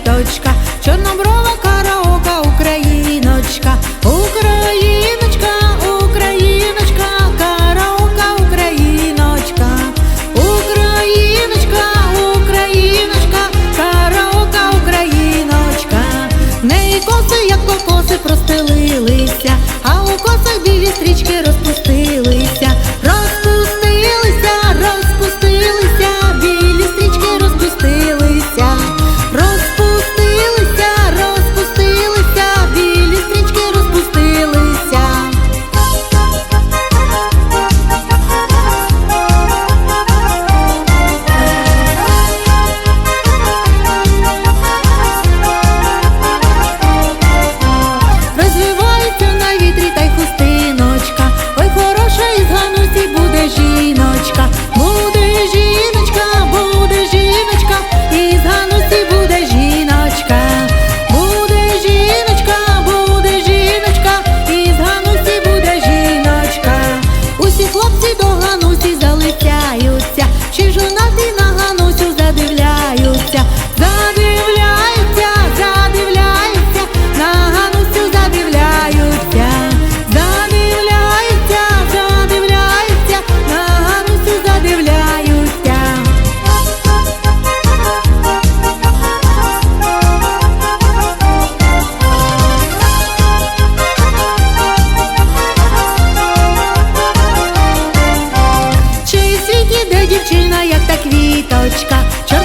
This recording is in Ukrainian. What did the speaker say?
квіточка, чорноброва караока, україночка, україночка, україночка, караока, україночка, україночка, україночка, караока, україночка, в неї коси, як кокоси, простелилися, а у косах білі стрічки розпустили. Дівчина, як та квіточка, що